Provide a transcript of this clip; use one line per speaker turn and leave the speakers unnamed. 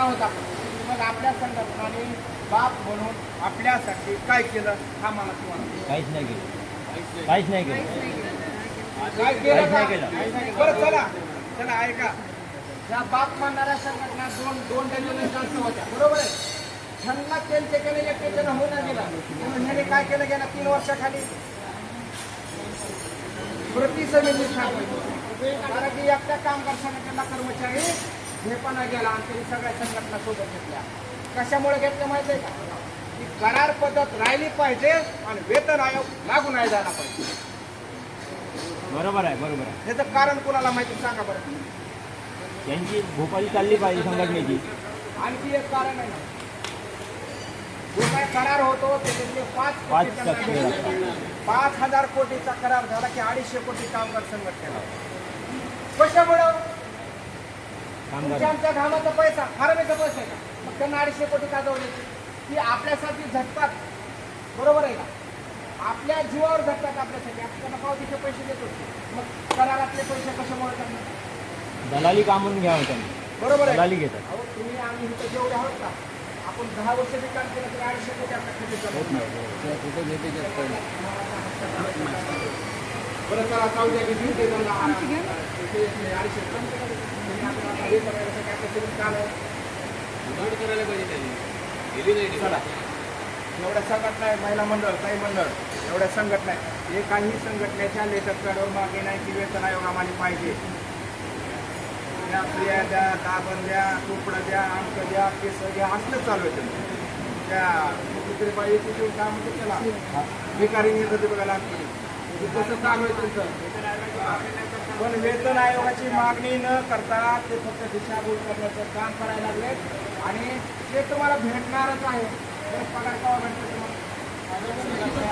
आहोत आपण मग आपल्या संघटनाने बाप म्हणून आपल्यासाठी काय केलं हा मला तुम्हाला
काहीच नाही केलं. काहीच नाही केलं.
काय केलं का? बरं चला. चला ऐका. त्या बाप म्हणणाऱ्या संघटना दोन दोन डझन जास्त होत्या. बरोबर आहे? ह्यांना त्यांचे केलं एकट्याच्या होऊन नाही गेला म्हणून ह्याने काय केलं गेल्या तीन वर्षाखाली? प्रति समिती स्थापन कारण की एकट्या कामगार संघटनेला कर्मचारी झेपणा गेला आणि त्यांनी सगळ्या संघटना सोबत घेतल्या. कशामुळे घेतल्या माहिती आहे का? की करार पद्धत राहिली पाहिजे आणि वेतन आयोग लागू नाही झाला पाहिजे.
बरोबर आहे बरोबर आहे.
ह्याचं कारण कुणाला माहिती सांगा बरं.
त्यांची भोपाळी चालली पाहिजे संघटनेची.
आणखी एक कारण आहे जो काय करार होतो त्याच्यातले पाच
पाच.
पाच हजार कोटीचा करार झाला की अडीचशे कोटी कामगार संघटनेला. कशामुळं? तुमच्या आमच्या घामाचा पैसा हरमेचा पैसा आहे. का मग त्यांना अडीचशे कोटी का द्यायचे की आपल्यासाठी झटतात बरोबर आहे का? आपल्या जीवावर झटतात आपल्यासाठी. आपण त्यांना पावतीचे पैसे देतो. मग करारातले पैसे कशामुळे करणार?
दलाली कामून घ्यावं त्यांनी.
बरोबर आहे.
दलाली घेतात.
अहो तुम्ही आम्ही इथं जेवढे आहोत का? आपण दहा वर्ष बी काम केलं तरी अडीचशे कोटी आपल्या खात्यात जमा होतात. बरं चला जाऊ द्या की अडीचशे हे. चला. एवढ्या संघटना आहे महिला मंडळ काही मंडळ. एवढ्या संघटना आहे हे काही संघटनेच्या लेटर पॅडवर मागे नाही की वेतन आयोग आम्हाला पाहिजे. द्या फ्रिया द्या दाबण द्या तुकडं द्या अंक द्या केस द्या असलं चालू आहे त्यांचं. त्या कुठेतरी बाई तिथे काम त्याला. भिकारी येत होते बघा पण वेतन आयोगाची मागणी न करता ते फक्त दिशाभूल करण्याचं काम करायला लागले आणि ते तुम्हाला भेटणारच आहे पगार पावा भेटतो